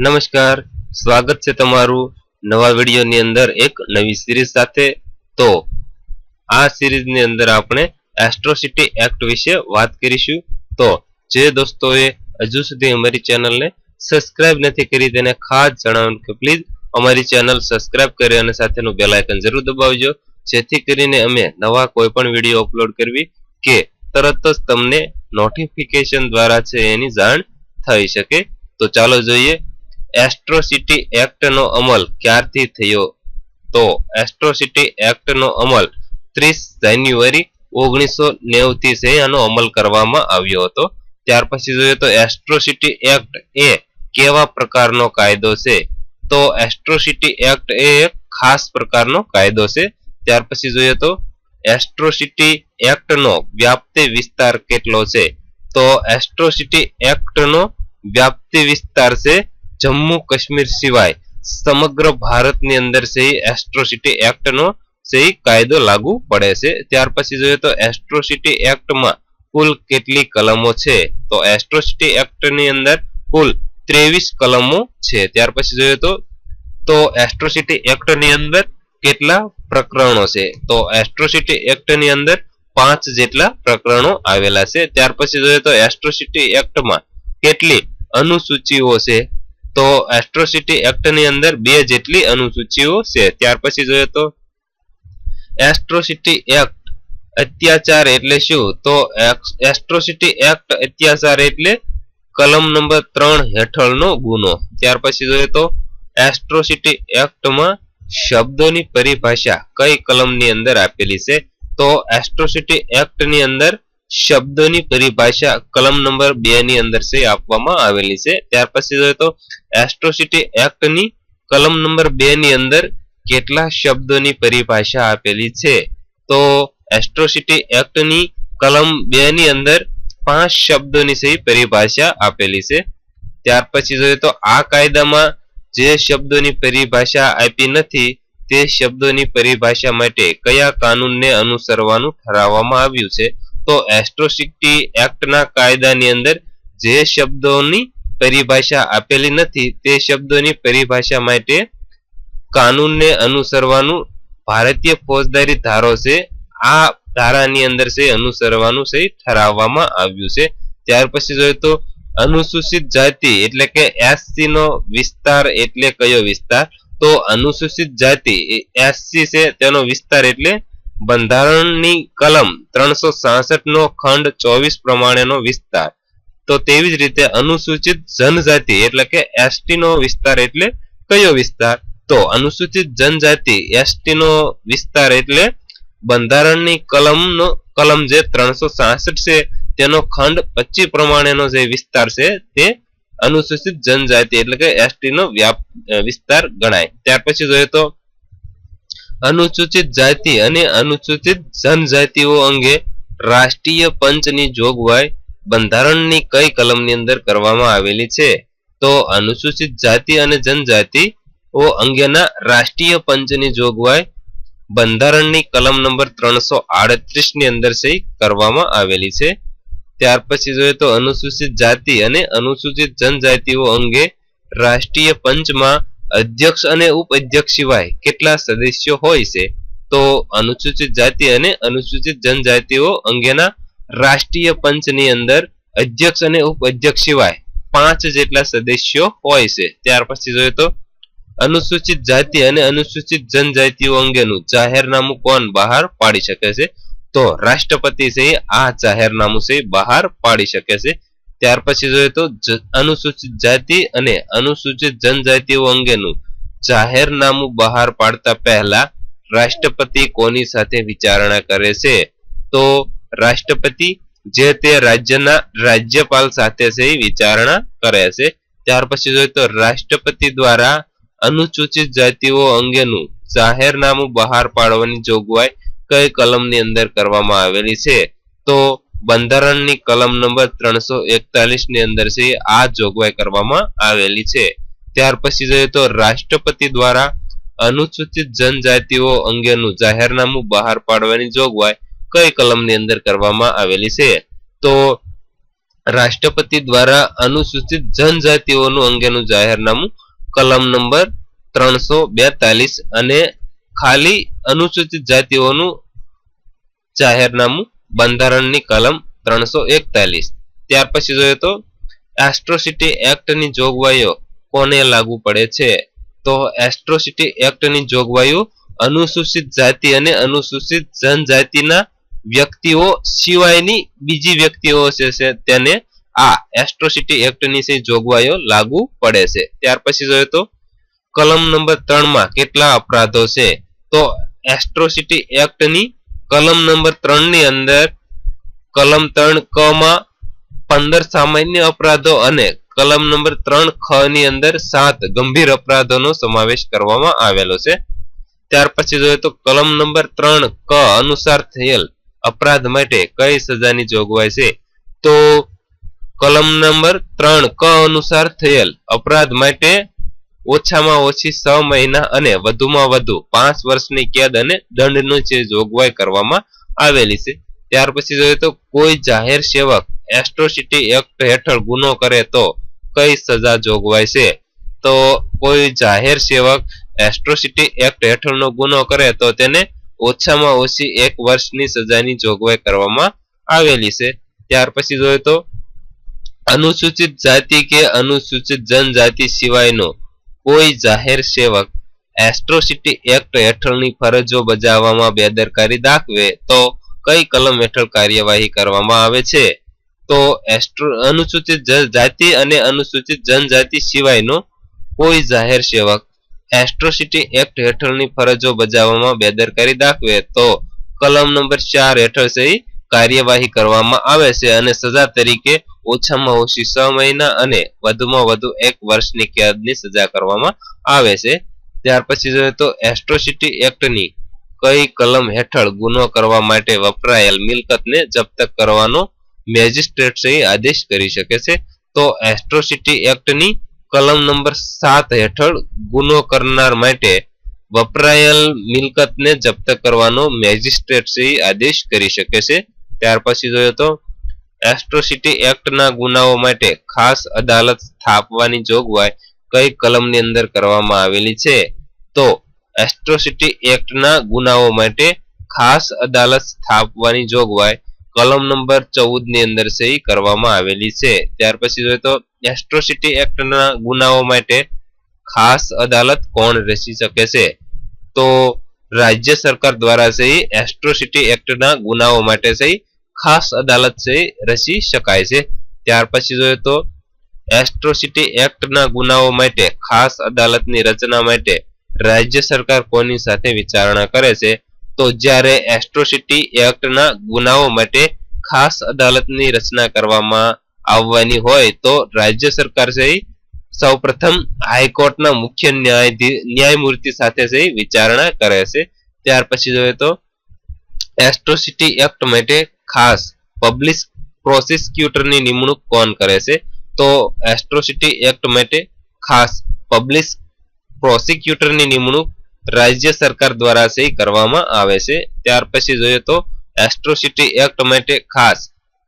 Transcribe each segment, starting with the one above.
નમસ્કાર. સ્વાગત છે તમારું નવા વિડીયોની અંદર એક નવી સિરીઝ સાથે. તો આ સિરીઝની અંદર આપણે એસ્ટ્રોસિટી એક્ટ વિશે વાત કરીશું. તો જે દોસ્તોએ હજુ સુધી અમારી ચેનલને સબસ્ક્રાઇબ નથી કરી તેને ખાસ જણાવવાનું કે પ્લીઝ અમારી ચેનલ સબસ્ક્રાઇબ કરી અને સાથેનું બેલ આઇકન જરૂર દબાવજો. જેથી કરીને અમે નવા કોઈ પણ વીડિયો અપલોડ કરવી કે તરત જ તમને નોટિફિકેશન દ્વારા છે એની જાણ થઈ શકે. તો ચાલો જોઈએ એસ્ટ્રોસિટી એક્ટનો અમલ ક્યારથી થયો? તો એસ્ટ્રોસિટી એક્ટનો અમલ ત્રીસ જાન્યુઆરી ઓગણીસો નેવથી છે, આનો અમલ કરવામાં આવ્યો હતો. ત્યાર પછી જોઈએ તો એસ્ટ્રોસિટી એક્ટ એ કેવા પ્રકારનો કાયદો છે? તો એસ્ટ્રોસિટી એક્ટ એ એક ખાસ પ્રકારનો કાયદો છે. ત્યાર પછી જોઈએ તો એસ્ટ્રોસિટી એક્ટનો વ્યાપ્તિ વિસ્તાર કેટલો છે? તો એસ્ટ્રોસિટી એક્ટનો વ્યાપ્તિ વિસ્તાર છે જમ્મુ કાશ્મીર સિવાય સમગ્ર ભારતની અંદર છે એસ્ટ્રોસિટી એક્ટનો છે કાયદો લાગુ પડે છે. ત્યાર પછી જોઈએ તો એસ્ટ્રોસિટી એક્ટમાં કુલ કેટલી કલમો છે? તો એસ્ટ્રોસિટી એક્ટની અંદર કુલ ત્રેવીસ કલમો છે. ત્યાર પછી જોઈએ તો તો એસ્ટ્રોસિટી એક્ટની અંદર કેટલા પ્રકરણો છે? તો એસ્ટ્રોસિટી એક્ટની અંદર પાંચ જેટલા પ્રકરણો આવેલા છે. ત્યાર પછી જોઈએ તો એસ્ટ્રોસિટી એક્ટમાં કેટલી અનુસૂચિઓ છે? તો એસ્ટ્રોસિટી એક્ટની અંદર બે જેટલી અનુસૂચિઓ છે. ત્યાર પછી જોઈએ તો એસ્ટ્રોસિટી એક્ટ અત્યાચાર એટલે શું? તો એસ્ટ્રોસિટી એક્ટ અત્યાચાર એટલે કલમ નંબર ત્રણ હેઠળનો ગુનો. ત્યાર પછી જોઈએ તો એસ્ટ્રોસિટી એક્ટમાં શબ્દોની પરિભાષા કઈ કલમની અંદર આપેલી છે? તો એસ્ટ્રોસિટી એક્ટની અંદર શબ્દોની પરિભાષા કલમ નંબર બે ની અંદર છે આપવામાં આવેલી છે. ત્યાર પછી જોઈએ તો એસ્ટ્રોસિટી એક્ટની કલમ નંબર બે ની અંદર કેટલા શબ્દોની પરિભાષા આપેલી છે? તો એસ્ટ્રોસિટી એક્ટની કલમ બે ની અંદર પાંચ શબ્દોની સહી પરિભાષા આપેલી છે. ત્યાર પછી જોઈએ તો આ કાયદામાં જે શબ્દોની પરિભાષા આપી નથી, તે શબ્દોની પરિભાષા માટે કયા કાનૂનને અનુસરવાનું ઠરાવવામાં આવ્યું છે? તો એસ્ટ્રોસિટી એક્ટના કાયદાની અંદર જે શબ્દોની પરિભાષા આપેલી નથી, તે શબ્દોની પરિભાષા માટે કાનૂનને અનુસરવાનું ભારતીય ફોજદારી ધારો છે, આ ધારાની અંદર છે, અનુસરવાનું છે, ઠરાવવામાં આવ્યું છે. ત્યાર પછી જોઈએ તો અનુસૂચિત જાતિ એટલે કે એસસી નો વિસ્તાર એટલે કયો વિસ્તાર? તો અનુસૂચિત જાતિ એસસી છે, તેનો વિસ્તાર એટલે બંધારણની કલમ ત્રણસો નો ખંડ ચોવીસ પ્રમાણેનો વિસ્તાર. તો તેવી જ રીતે અનુસૂચિત જનજાતિ એટલે કે એસટી નો વિસ્તાર એટલે કયો વિસ્તાર? તો અનુસૂચિત જનજાતિ એસટી નો વિસ્તાર એટલે બંધારણની કલમનો, કલમ જે ત્રણસો સાસઠ છે, તેનો ખંડ પચીસ પ્રમાણેનો જે વિસ્તાર છે, તે અનુસૂચિત જનજાતિ એટલે કે એસટી નો વ્યાપ વિસ્તાર ગણાય. ત્યાર પછી જોઈએ તો અનુસૂચિત જાતિ અને અનુસૂચિત જનજાતિઓ અંગે રાષ્ટ્રીય પંચની જોગવાઈ બંધારણની કઈ કલમની અંદર કરવામાં આવેલી છે? તો અનુસૂચિત જાતિ અને જનજાતિઓ અંગેના રાષ્ટ્રીય પંચની જોગવાઈ બંધારણની કલમ નંબર ત્રણસો આડત્રીસની અંદર સહી કરવામાં આવેલી છે. ત્યાર પછી જોઈએ તો અનુસૂચિત જાતિ અને અનુસૂચિત જનજાતિઓ અંગે રાષ્ટ્રીય પંચમાં અધ્યક્ષ અને ઉપાધ્યક્ષ સિવાય કેટલા સદસ્યો હોય છે, તો અનુસૂચિત જાતિ અને અનુસૂચિત જનજાતિઓ અંગેના રાષ્ટ્રીય પંચની અંદર અધ્યક્ષ અને ઉપાધ્યક્ષ સિવાય પાંચ જેટલા સદસ્યો હોય છે. ત્યાર પછી જોઈએ તો, અનુસૂચિત જાતિ અને અનુસૂચિત જનજાતિઓ અંગેનું જાહેરનામું કોણ બહાર પાડી શકે છે, તો રાષ્ટ્રપતિ છે આ જાહેરનામું છે બહાર પાડી શકે છે. ત્યાર પછી જોઈએ તો અનુસૂચિત જાતિ અને અનુસૂચિત જનજાતિઓ અંગેનું જાહેરનામું બહાર પાડતા પહેલા રાષ્ટ્રપતિ કોની સાથે વિચારણા કરે છે? તો રાષ્ટ્રપતિ જે તે રાજ્યના રાજ્યપાલ સાથે છે વિચારણા કરે છે. ત્યાર પછી જોઈએ તો રાષ્ટ્રપતિ દ્વારા અનુસૂચિત જાતિઓ અંગેનું જાહેરનામું બહાર પાડવાની જોગવાઈ કઈ કલમની અંદર કરવામાં આવેલી છે? તો બંધારણની કલમ નંબર ત્રણસો એકતાલીસની અંદર આ જોગવાઈ કરવામાં આવેલી છે. ત્યાર પછી જોઈએ તો રાષ્ટ્રપતિ દ્વારા અનુસૂચિત જનજાતિઓ અંગેનું જાહેરનામું બહાર પાડવાની જોગવાઈ કઈ કલમની અંદર કરવામાં આવેલી છે? તો રાષ્ટ્રપતિ દ્વારા અનુસૂચિત જનજાતિઓનું અંગેનું જાહેરનામું કલમ નંબર ત્રણસો બેતાલીસ અને ખાલી અનુસૂચિત જાતિઓનું જાહેરનામું બંધારણની કલમ ત્રણસો એકતાલીસ. ત્યાર પછી જોઈએ તો એસ્ટ્રોસિટી એક્ટની જોગવાઈઓ કોને લાગુ પડે છે? તો એસ્ટ્રોસિટી એક્ટની જોગવાઈઓ અનુસૂચિત જાતિ અને અનુસૂચિત જનજાતિના વ્યક્તિઓ સિવાયની બીજી વ્યક્તિઓ છે તેને આ એસ્ટ્રોસિટી એક્ટની છે જોગવાઈઓ લાગુ પડે છે. ત્યાર પછી જોઈએ તો, કલમ નંબર ત્રણમાં કેટલા અપરાધો છે? તો એસ્ટ્રોસિટી એક્ટની કલમ નંબર ત્રણની અંદર કલમ ત્રણ ક માં પંદર સામાન્ય અપરાધો અને કલમ નંબર ત્રણ ખ ની અંદર સાત ગંભીર અપરાધોનો સમાવેશ કરવામાં આવેલો છે. ત્યાર પછી જોઈએ તો કલમ નંબર ત્રણ ક અનુસાર થયેલ અપરાધ માટે કઈ સજાની જોગવાઈ છે? તો કલમ નંબર ત્રણ ક અનુસાર થયેલ અપરાધ માટે ઓછામાં ઓછી છ મહિના અને વધુમાં વધુ પાંચ વર્ષની કેદ અને દંડની જે જોગવાઈ કરવામાં આવેલી છે. ત્યાર પછી જોઈએ તો કોઈ જાહેર સેવક એસ્ટ્રોસિટી એક્ટ હેઠળ ગુનો કરે તો કઈ સજા જોગવાઈ છે? તો કોઈ જાહેર સેવક એસ્ટ્રોસિટી એક્ટ હેઠળનો ગુનો કરે તો તેને ઓછામાં ઓછી એક વર્ષની સજાની જોગવાઈ કરવામાં આવેલી છે. ત્યાર પછી જોઈએ તો અનુસૂચિત જાતિ કે અનુસૂચિત જનજાતિ સિવાયનો કોઈ જાહેર સેવક એસ્ટ્રોસિટી એક્ટ હેઠળની ફરજો બજાવવામાં બેદરકારી દાખવે તો કઈ કલમ હેઠળ કાર્યવાહી કરવામાં આવે છે? તો અનુસૂચિત જાતિ અને અનુસૂચિત જનજાતિ સિવાયનો કોઈ જાહેર સેવક એસ્ટ્રોસિટી એક્ટ હેઠળની ફરજો બજાવવામાં બેદરકારી દાખવે તો કલમ નંબર ચાર હેઠળ સહી કાર્યવાહી કરવામાં આવે છે અને સજા તરીકે ઓછામાં ઓછી છ મહિના અને વધુમાં વધુ એક વર્ષની કેદની સજા કરવામાં આવે છે. ત્યાર પછી જોઈએ તો એસ્ટ્રોસિટી એક્ટની કઈ કલમ હેઠળ ગુનો કરવા માટે વપરાયેલ મિલકતને જપ્ત કરવાનો મેજિસ્ટ્રેટ સહી આદેશ કરી શકે છે. તો એસ્ટ્રોસિટી એક્ટની કલમ નંબર સાત હેઠળ ગુનો કરનાર માટે વપરાયેલ મિલકતને જપ્ત કરવાનો મેજિસ્ટ્રેટ સહી આદેશ કરી શકે છે. ત્યાર પછી જોયો તો એસ્ટ્રોસિટી એક્ટના ગુનાઓ માટે ખાસ અદાલત સ્થાપવાની જોગવાઈ કઈ કલમની અંદર કરવામાં આવેલી છે? તો એસ્ટ્રોસિટી એક્ટના ગુનાઓ માટે ખાસ અદાલત સ્થાપવાની જોગવાઈ કલમ નંબર ચૌદની અંદર સહી કરવામાં આવેલી છે. ત્યાર પછી જોઈએ તો એસ્ટ્રોસિટી એક્ટના ગુનાઓ માટે ખાસ અદાલત કોણ રચી શકે છે? તો, રાજ્ય સરકાર દ્વારા છે એસ્ટ્રોસિટી એક્ટના ગુનાઓ માટે સહી ખાસ અદાલત સહી રચી શકાય છે. ત્યાર પછી જોઈએ તો એસ્ટ્રોસિટી એક્ટના ગુનાઓ માટે ખાસ અદાલતની રચના માટે રાજ્ય સરકાર કોની સાથે વિચારણા કરે છે? તો જ્યારે એસ્ટ્રોસિટી એક્ટના ગુનાઓ માટે ખાસ અદાલતની રચના કરવામાં આવવાની હોય તો રાજ્ય સરકાર સહી સૌપ્રથમ હાઈકોર્ટના મુખ્ય ન્યાયમૂર્તિ સાથે છે વિચારણા કરે છે. ત્યાર પછી જોઈએ તો એસ્ટ્રોસિટી એક્ટ માટે ખાસ પબ્લિક પ્રોસિક્યુટરની નિમણૂક કોણ કરે છે? તો એસ્ટ્રોસિટી એક્ટ માટે ખાસ પબ્લિક પ્રોસિક્યુટરની નિમણૂક રાજ્ય સરકાર દ્વારા સહી કરવામાં આવે છે. ત્યાર પછી જોઈએ તો એસ્ટ્રોસિટી એક્ટ માટે ખાસ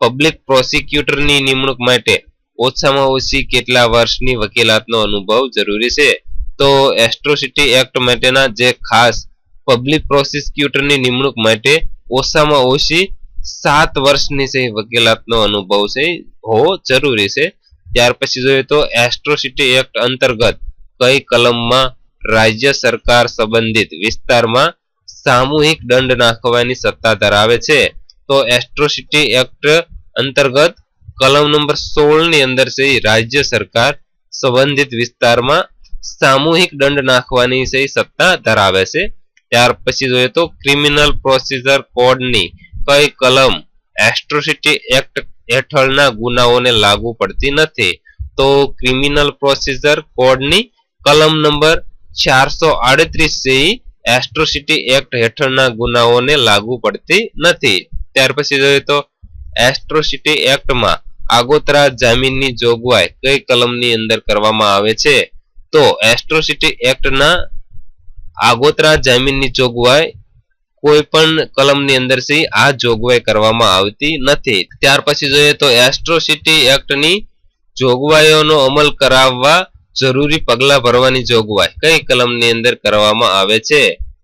પબ્લિક પ્રોસિક્યુટરની નિમણૂક માટે ઓછામાં ઓછી કેટલા વર્ષની વકીલાતનો અનુભવ જરૂરી છે? તો એસ્ટ્રોસિટી એક્ટ માટેના જે ખાસ પબ્લિક પ્રોસિક્યુટરની નિમણૂક માટે ઓછામાં ઓછી સાત વર્ષની છે વકીલાતનો અનુભવ છે. હોવો જરૂરી છે. ત્યાર પછી જોઈએ તો એસ્ટ્રોસિટી એક્ટ અંતર્ગત કઈ કલમમાં રાજ્ય સરકાર સંબંધિત વિસ્તારમાં સામૂહિક દંડ નાખવાની સત્તા ધરાવે છે? તો એસ્ટ્રોસિટી એક્ટ અંતર્ગત કલમ નંબર સોળની અંદર છે રાજ્ય સરકાર સંબંધિત વિસ્તારમાં સામૂહિક દંડ નાખવાની છે સત્તા ધરાવે છે. ત્યાર પછી જોઈએ તો ક્રિમિનલ પ્રોસિજર કોડની કઈ કલમ એસ્ટ્રોસિટી એક્ટ હેઠળના ગુનાઓને લાગુ પડતી નથી, તો ક્રિમિનલ પ્રોસિજર કોડની કલમ નંબર ચારસો આડત્રીસ ઈ એસ્ટ્રોસિટી એક્ટ હેઠળના ગુનાઓને લાગુ પડતી નથી. ત્યાર પછી જોઈએ તો એસ્ટ્રોસિટી એક્ટમાં આગોતરા જામીનની જોગવાઈ કઈ કલમની અંદર કરવામાં આવે છે? તો એસ્ટ્રોસિટી એક્ટના આગોતરા જામીનની જોગવાઈ કોઈ પણ કલમની અંદરથી આ જોગવાઈ કરવામાં આવતી નથી. ત્યાર પછી જોઈએ તો એસ્ટ્રોસિટી એક્ટની જોગવાઈઓનો અમલ કરાવવા જરૂરી પગલાં ભરવાની જોગવાઈ કઈ કલમની અંદર કરવામાં આવે છે?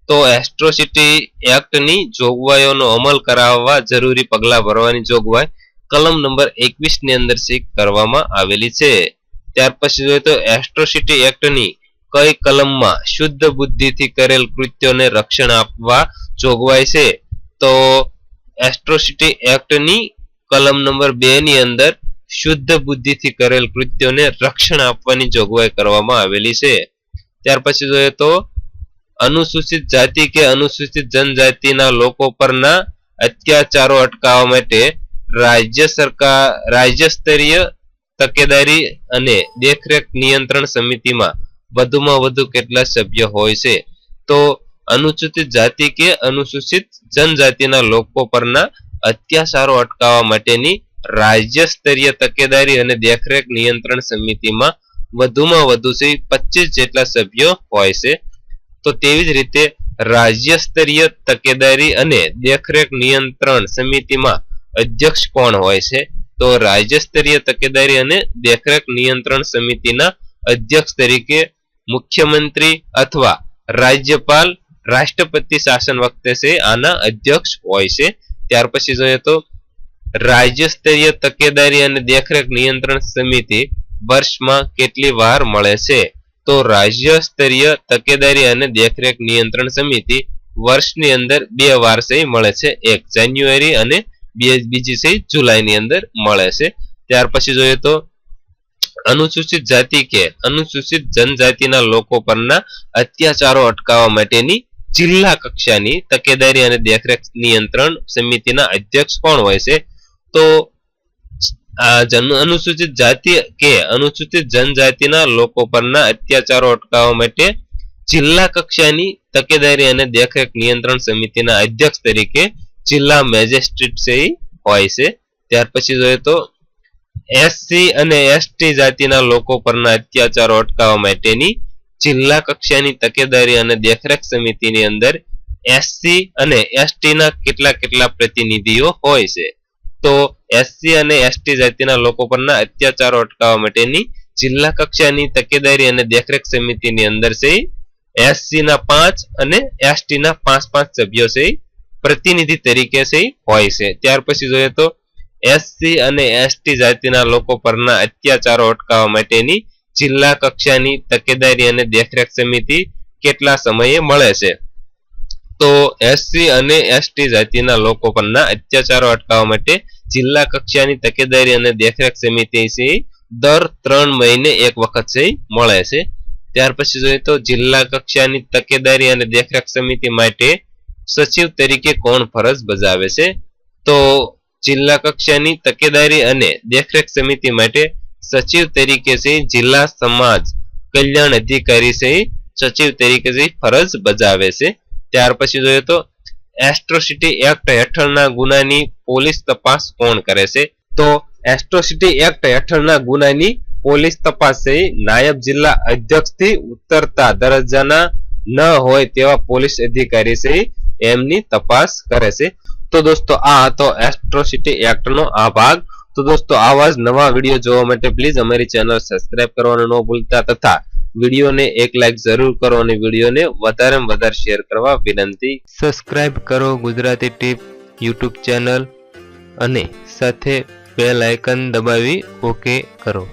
તો એસ્ટ્રોસિટી એક્ટની જોગવાઈઓનો અમલ કરાવવા જરૂરી પગલાં ભરવાની જોગવાઈ કલમ નંબર એકવીસની અંદર કરવામાં આવેલી છે. ત્યાર પછી જોઈએ તો એસ્ટ્રોસિટી એક્ટની કઈ કલમમાં શુદ્ધ બુદ્ધિથી કરેલ કૃત્યોને રક્ષણ આપવા જોગવાઈ છે? તો એસ્ટ્રોસિટી એક્ટની કલમ નંબર બે ની અંદર શુદ્ધ બુદ્ધિથી કરેલ કૃત્યોને રક્ષણ આપવાની જોગવાઈ કરવામાં આવેલી છે. ત્યાર પછી જોઈએ તો અનુસૂચિત જાતિ કે અનુસૂચિત જનજાતિના લોકો પરના અત્યાચારો અટકાવવા માટે રાજ્ય સરકાર રાજ્ય સ્તરીય તકેદારી અને દેખરેખ નિયંત્રણ સમિતિમાં વધુમાં વધુ કેટલા સભ્ય હોય છે? તો અનુસૂચિત જાતિ કે અનુસૂચિત જનજાતિના લોકો પરના અત્યાચારો અટકાવવા માટેની રાજ્ય સ્તરીય તકેદારી અને દેખરેખ નિયંત્રણ સમિતિમાં વધુમાં વધુ છે, પચીસ જેટલા સભ્યો હોય છે. તો તેવી જ રીતે રાજ્ય સ્તરીય તકેદારી અને દેખરેખ નિયંત્રણ સમિતિમાં અધ્યક્ષ કોણ હોય છે? તો રાજ્ય સ્તરીય તકેદારી અને દેખરેખ નિયંત્રણ સમિતિના અધ્યક્ષ તરીકે મુખ્યમંત્રી અથવા રાજ્યપાલ રાષ્ટ્રપતિ શાસન વખતે છે, આના અધ્યક્ષ હોય છે. ત્યાર પછી જોઈએ તો રાજ્ય સ્તરીય તકેદારી અને દેખરેખ નિયંત્રણ સમિતિ વર્ષમાં કેટલી વાર મળે છે? તો રાજ્ય સ્તરીય તકેદારી અને દેખરેખ નિયંત્રણ સમિતિ વર્ષની અંદર બે વાર છે, મળે છે. એક જાન્યુઆરી અને બે બીજી છે, જુલાઈની અંદર મળે છે. ત્યાર પછી જોઈએ તો અનુસૂચિત જાતિ કે અનુસૂચિત જનજાતિના લોકો પરના અત્યાચારો અટકાવવા માટેની જિલ્લા કક્ષાની તકેદારી અને દેખરેખ નિયંત્રણ સમિતિના અધ્યક્ષ કોણ હોય છે? તો અનુસૂચિત જાતિ કે અનુસૂચિત જનજાતિના લોકો પરના અત્યાચારો અટકાવવા માટે જિલ્લા કક્ષાની તકેદારી અને દેખરેખ નિયંત્રણ સમિતિના અધ્યક્ષ તરીકે જિલ્લા મેજિસ્ટ્રેટ છે હોય છે. ત્યાર પછી જોઈએ તો એસસી અને એસટી જાતિના લોકો પરના અત્યાચારો અટકાવવા માટેની જિલ્લા કક્ષાની તકેદારી અને દેખરેખ સમિતિની અંદર એસસી અને એસટીના કેટલા કેટલા પ્રતિનિધિઓ હોય છે. તો એસસી અને એસટી જાતિના લોકો પરના અત્યાચારો અટકાવવા માટેની જિલ્લા કક્ષાની તકેદારી અને દેખરેખ સમિતિની અંદર છે. એસસી ના પાંચ અને એસટી ના પાંચ પાંચ સભ્યો છે. પ્રતિનિધિ તરીકે છે, હોય છે. ત્યાર પછી જોઈએ તો એસસી અને એસટી જાતિના લોકો પરના અત્યાચારો અટકાવવા માટેની જિલ્લા કક્ષાની તકેદારી અને દેખરેખ સમિતિ કેટલા સમયે મળે છે? તો એસસી અને એસટી જાતિના લોકો પરના અત્યાચારો અટકાવવા માટે જિલ્લા કક્ષાની તકેદારી અને દેખરેખ સમિતિ છે દર ત્રણ મહિને એક વખત છે મળે છે. ત્યાર પછી જોઈએ તો જિલ્લા કક્ષાની તકેદારી અને દેખરેખ સમિતિ માટે સચિવ તરીકે કોણ ફરજ બજાવે છે? તો જિલ્લા કક્ષાની તકેદારી અને દેખરેખ સમિતિ માટે સચિવ તરીકે છે જિલ્લા સમાજ કલ્યાણ અધિકારી છે સચિવ તરીકે છે ફરજ બજાવે છે. ત્યાર પછી જોઈએ તો એસ્ટ્રોસિટી એક્ટ હેઠળના ગુનાની પોલીસ તપાસ કોણ કરે છે? તો એસ્ટ્રોસિટી એક્ટ હેઠળના ગુનાની પોલીસ તપાસ છે. નાયબ જિલ્લા અધ્યક્ષથી ઉતરતા દરજ્જાના ન હોય તેવા પોલીસ અધિકારી છે એમની તપાસ કરે છે. તો દોસ્તો, આ હતો એસ્ટ્રોસિટી એક્ટનો આ ભાગ. તો દોસ્તો, આવા જ નવા વીડિયો જોવા માટે પ્લીઝ અમારી ચેનલ સબસ્ક્રાઇબ કરવાનું ન ભૂલતા તથા વિડીયોને એક લાઈક જરૂર કરો અને વિડીયોને વધારેમાં વધારે શેર કરવા વિનંતી. સબસ્ક્રાઇબ કરો ગુજરાતી ટીપ યુટ્યુબ ચેનલ અને સાથે બેલ આઇકન દબાવી ઓકે કરો.